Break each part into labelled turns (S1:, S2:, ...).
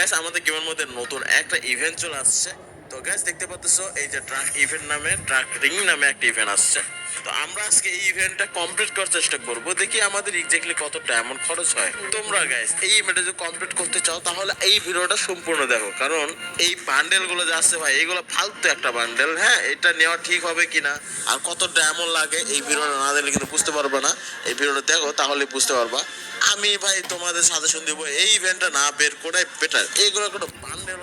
S1: Gas আমাদের গেমের মধ্যে নতুন একটা ইভেন্ট চলে আসছে। তো গ্যাস দেখতে পাচ্ছ এই যে ট্রাক ইভেন্ট নামে ট্রাক রিং নামে একটা ইভেন্ট আসছে। তো আমরা আজকে এই ইভেন্টটা কমপ্লিট করার চেষ্টা করব। দেখি আমাদের এক্স্যাক্টলি কত ডায়মন্ড খরচ হয়। তোমরা গাইস এই ইভেন্টটা যদি কমপ্লিট করতে চাও, তাহলে এই ভিডিওটা সম্পূর্ণ দেখো। কারণ এই বান্ডেলগুলো যে আসছে ভাই, এগুলো ফালতু একটা বান্ডেল হ্যাঁ? এটা নেওয়া ঠিক হবে কিনা? আর কত ডায়মন্ড লাগে, এই ভিডিওটা না দিলে কিন্তু বুঝতে পারবে না। এই ভিডিওটা দেখো, তাহলে বুঝতে পারবা। আমি ভাই তোমাদের সাজেশন দিব, এই ইভেন্টটা না বের করাই বেটার এইগুলো কোনো বান্ডেল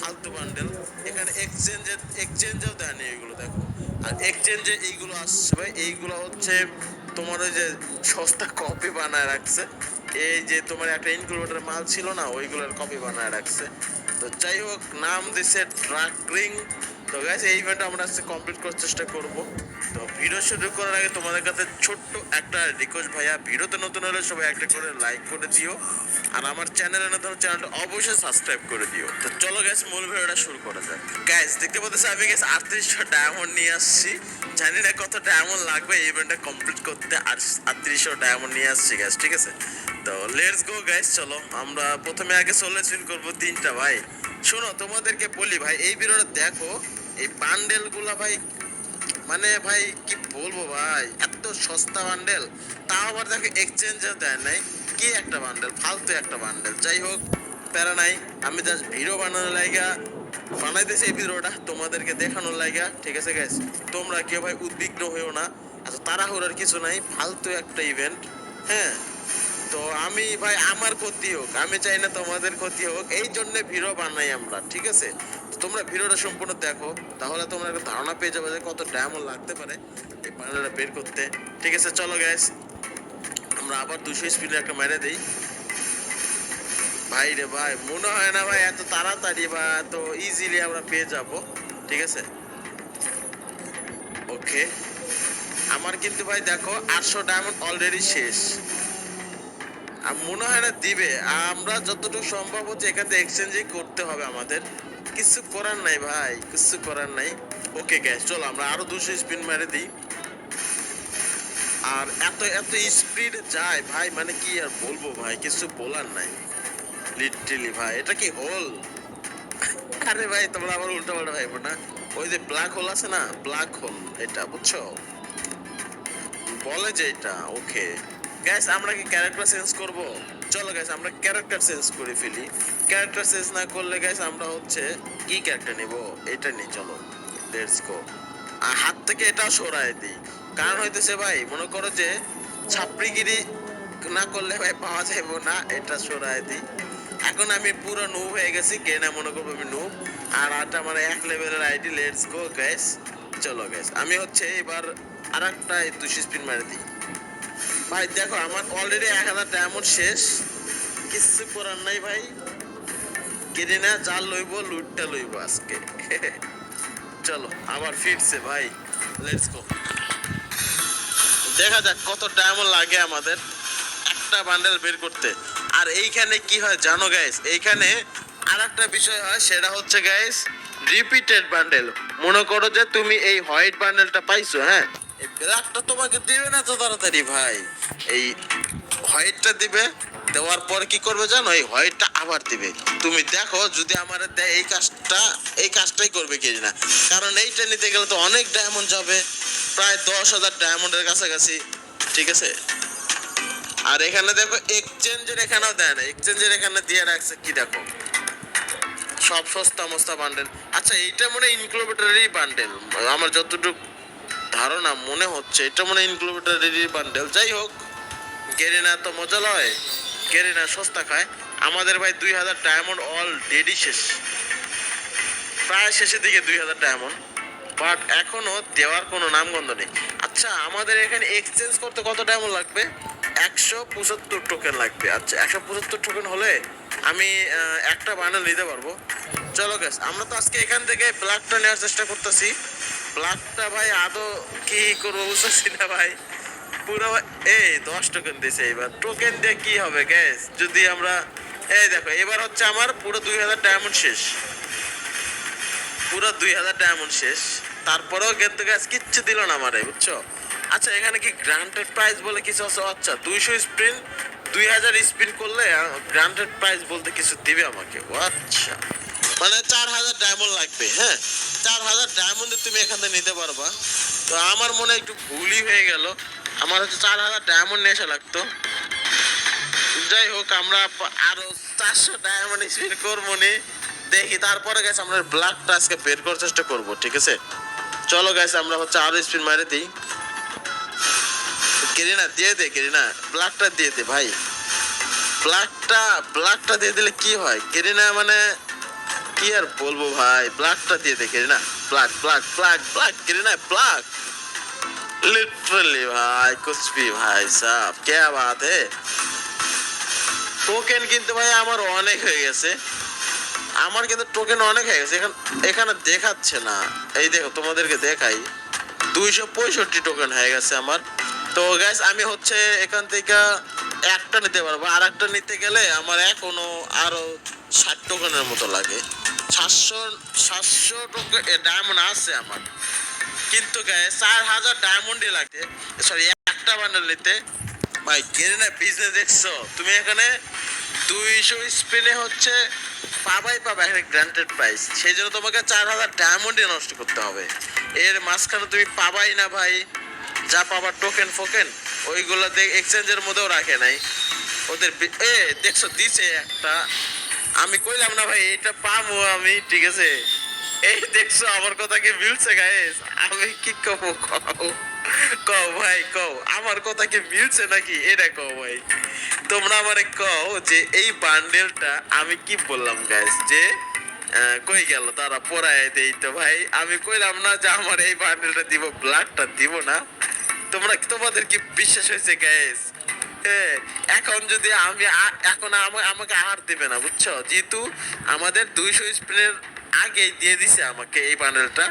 S1: ফালতু বান্ডেল এখানে এক্সচেঞ্জের এক্সচেঞ্জেও দেয়নি এগুলো দেখো। আর এক্সচেঞ্জে এইগুলো আসছে ভাই, এইগুলো হচ্ছে তোমার ওই যে সস্তা কপি বানায় রাখছে। এই যে তোমার একটা ইনক্লুডের মাল ছিল না, ওইগুলোর কপি বানায় রাখছে। তো যাই হোক, নাম দিছে ট্রাক তো গাইস এই ইভেন্ট আমরা আজকে কমপ্লিট করার চেষ্টা করব। ভিডিও শুরু করার আগে তোমাদের কাছে ছোট্ট একটা রিকোয়েস্ট ভাইয়া। ভিডিওতে নতুন হলে সবাই একটা করে লাইক করে দিও। আর আমার চ্যানেলে নতুন চ্যানেলটা অবশ্যই সাবস্ক্রাইব করে দিও। তো চলো গ্যাস মূল ভিডিওটা শুরু করা যাক। গ্যাস দেখতে পাচ্ছ আমি গ্যাস আটত্রিশশো ডায়মন্ড নিয়ে আসছি। জানি না কত ডায়মন্ড লাগবে ইভেন্টটা কমপ্লিট করতে আর আটত্রিশশো ডায়মন্ড নিয়ে আসছি গ্যাস ঠিক আছে? তো লেটস গো গাইস চলো। আমরা প্রথমে আগে সোলো স্পিন করব তিনটা ভাই। শোনো, তোমাদেরকে বলি ভাই, এই ভিডিওটা দেখো, এই বান্ডেলগুলা ভাই মানে ভাই, কি বলব ভাই, এত সস্তা বান্ডেল তাও আবার দেখো এক্সচেঞ্জও দেয় নাই। কি একটা বান্ডেল ফালতু একটা বান্ডেল যাই হোক, প্যারা নাই, আমি জাস্ট ভিডিও বানানোর লাইগা, বানাইতেছি এই ভিডিওটা, তোমাদেরকে দেখানোর লাইগা, ঠিক আছে গাইস তোমরা কেউ ভাই উদ্বিগ্ন হয়েও না। এত তাড়াহুড়ার কিছু নাই, ফালতু একটা ইভেন্ট হ্যাঁ? তো আমি ভাই, আমার ক্ষতি হোক, আমি চাই না তোমাদের ক্ষতি হোক, এই জন্য ভিডিও বানাই আমরা, ঠিক আছে? তোমরা ভিডিওটা সম্পূর্ণ দেখো, তাহলে তোমরা একটা ধারণা পেয়ে যাবে যে কত ডায়মন্ড লাগতে পারে এই বানাটা বের করতে, ঠিক আছে? চলো গ্যাস আমরা আবার দুশো স্পিডে একটা মেরে দিই। ভাই রে ভাই, মনে হয় না ভাই, এত তাড়াতাড়ি বা এত ইজিলি আমরা পেয়ে যাব, ঠিক আছে? ওকে আমার কিন্তু ভাই দেখো, আটশো ডায়মন্ড অলরেডি শেষ। মনে হয় না দিবে। আমরা যতটুকু সম্ভব হচ্ছে এখান এক্সচেঞ্জই করতে হবে আমাদের। কিছু করার নাই ভাই, কিছু করার নাই। ওকে গ্যাস চলো আমরা আরও দুশো স্পিন মেরে দিই। আর এত এত স্পিড যায় ভাই মানে কি আর বলব ভাই, কিছু বলার নাই। লিটারেলি ভাই, এটা কি হোল আরে ভাই, তোমরা আবার উল্টো পাল্টা ভাইবো না। ওই যে ব্ল্যাক হোল আছে না? ব্ল্যাক হোল এটা বুঝছ? বলে যে এটা ওকে গ্যাস আমরা কি ক্যারেক্টার চেঞ্জ করব? চলো গ্যাস আমরা ক্যারেক্টার চেঞ্জ করে ফেলি। ক্যারেক্টার চেঞ্জ না করলে গ্যাস আমরা হচ্ছে কি ক্যারেক্টার নিব? এটা নিই চলো। লেটস গো আর হাত থেকে এটাও সরাই দিই। কারণ হইতেছে ভাই, মনে করো যে ছাপড়িগিরি না করলে ভাই পাওয়া যাইবো না, এটা সরাই দিই। এখন আমি পুরো নুব হয়ে গেছি, কে না মনে করব আমি নুব আর আটা আমার এক লেভেলের আইডি লেটস গো গ্যাস চলো গ্যাস আমি হচ্ছে এবার আর একটা দুশো স্পিন মারি দিই। ভাই, দেখো, আমার অলরেডি এক হাজার ডায়মন্ড শেষ। কিচ্ছু করার নাই ভাই। কেটে না, যা লইব, লুটটা লইব আজকে। চলো, আবার ফিরছে, ভাই। লেটস গো দেখা যাক কত ডায়মন্ড লাগে আমাদের একটা বান্ডেল বের করতে। আর এইখানে কি হয় জানো গাইস এইখানে আর একটা বিষয় হয়, সেটা হচ্ছে গাইস রিপিটেড বান্ডেল মনে করো যে তুমি এই হোয়াইট বান্ডেলটা পাইছো হ্যাঁ? এই ব্ল্যাকটা তোমাকে দিবে না তো তাড়াতাড়ি ভাই? এই হোয়াইটটা দিবে, দেওয়ার পর কি করবে জানো? এই হোয়াইটটা আবার দিবে। তুমি দেখো যদি আমার দেয় এই কাজটা, এই কাজটাই করবে কি না কারণ এইটা নিতে গেলে তো অনেক ডায়মন্ড যাবে। প্রায় দশ হাজার ডায়মন্ডের কাছাকাছি, ঠিক আছে? আর এখানে দেখো এক্সচেঞ্জের এখানেও দেয় না। এক্সচেঞ্জের এখানে দিয়ে রাখছে কি দেখো? সব সস্তা মস্তা বান্ডেল আচ্ছা এইটা মনে ইনক্লুবেটারি বান্ডেল আমার যতটুকু ধারণা মনে হচ্ছে, এটা মনে ইনক্লুবেটারি বান্ডেল যাই হোক, গেরিনা তো মজা লয়, গেরিনা সস্তা খায়। আমাদের ভাই দুই হাজার ডায়মন্ড অলরেডি শেষ। প্রায় শেষের দিকে দুই হাজার ডায়মন্ড বাট এখনও দেওয়ার কোনো নামগন্ধ নেই। আচ্ছা আমাদের এখানে এক্সচেঞ্জ করতে কত ডায়মন্ড লাগবে? একশো পঁচাত্তর টোকেন লাগবে। আচ্ছা একশো পঁচাত্তর টোকেন হলে আমি একটা বান্ডেল নিতে পারব। চলো গ্যাস আমরা তো আজকে এখান থেকে ব্ল্যাকটা নেওয়ার চেষ্টা করতেছি। ব্ল্যাকটা ভাই আদৌ কি করব বুঝতেছি না ভাই। পুরো এই, দশ টোকেন দিছে এবার টোকেন দিয়ে কি হবে গ্যাস যদি আমরা এই দেখো, এবার হচ্ছে আমার পুরো দুই হাজার ডায়মন্ড শেষ। পুরো দুই হাজার ডায়মন্ড শেষ। তারপরেও কিন্তু গ্যাস কিচ্ছু দিল না আমারে, বুঝছ? আচ্ছা এখানে কি গ্রান্টেড প্রাইস বলে কিছু আছে? আচ্ছা দুইশো স্প্রিন দুই হাজার স্পিন করলে গ্রান্টেড প্রাইস বলতে কিছু দিবে আমাকে। আচ্ছা। মানে চার হাজার ডায়মন্ড লাগবে হ্যাঁ? চার হাজার ডায়মন্ডে তুমি এখান থেকে নিতে পারবা। তো আমার মনে একটু ভুলই হয়ে গেল। আমার হচ্ছে চার হাজার ডায়মন্ড নিয়ে লাগতো। যাই হোক, আমরা প- আরও চারশো ডায়মন্ড স্পিন করব নি। দেখি, তারপরে গেছে আমরা ব্ল্যাকটা আজকে বের করার চেষ্টা করব, ঠিক আছে? চলো গেছে আমরা হচ্ছে আরও স্পিন মারে দিই। কেরিনা দিয়ে দে কেরিনা ব্ল্যাকটা দিয়ে দে, ভাই। ব্ল্যাকটা ব্ল্যাকটা দিয়ে দিলে কি হয়? কেরিনা মানে কি আর বলবো ভাই ব্ল্যাকটা দিয়ে দে Kareena black black black black Kareena black literally भाई कुछ भी भाई साहब क्या बात है টোকেন কিন্তু ভাই আমার অনেক হয়ে গেছে আমার কিন্তু টোকেন অনেক হয়ে গেছে এখানে এখানে দেখাচ্ছে না এই দেখো তোমাদেরকে দেখাই দুইশো পঁয়ষট্টি টোকেন হয়ে গেছে আমার তো গ্যাস আমি হচ্ছে এখান থেকে একটা নিতে পারব। আর একটা নিতে গেলে আমার এখনও আরও ষাট টোকেনের মতো লাগে। সাতশো সাতশো টোকেন ডায়মন্ড আছে আমার। কিন্তু গায়ে চার হাজার ডায়মন্ডই লাগে। সরি একটা বান্ডেল নিতে। ভাই, কেনে না বিজনেস দেখছ? তুমি এখানে দুইশো স্পিনে হচ্ছে পাবাই পাবা এখানে গ্রান্টেড প্রাইস সেই জন্য তোমাকে চার হাজার ডায়মন্ডই নষ্ট করতে হবে। এর মাঝখানে তুমি পাবাই না ভাই। যা পাবার টোকেন ফোকেন ওইগুলো এক্সচেঞ্জের মধ্যেও রাখে নাই। ওদের এ, দেখছ, দিছে একটা। আমি কইলাম না ভাই, এটা পাবো আমি, ঠিক আছে? এই দেখছ, আমার কথা কি মিলছে গাইস আমি কি কব, কও? ভাই, কও। আমার কথা কি মিলছে নাকি? এটা কও ভাই। তোমরা আমারে কও যে এই বান্ডেলটা আমি কি বললাম গাইস যে কই গেল? তারা পড়ায় দেই তো ভাই। আমি কইলাম না যে আমার এই বান্ডেলটা দিব ব্ল্যাকটা দিব না। তোমরা তোমাদের কি বিশ্বাস হয়েছে গ্যাস এখন যদি আমি এখন আমা- আমাকে আর দেবে না, বুঝছ? যেহেতু আমাদের দুইশো স্পিনের আগে দিয়ে দিছে আমাকে এই প্যানেলটা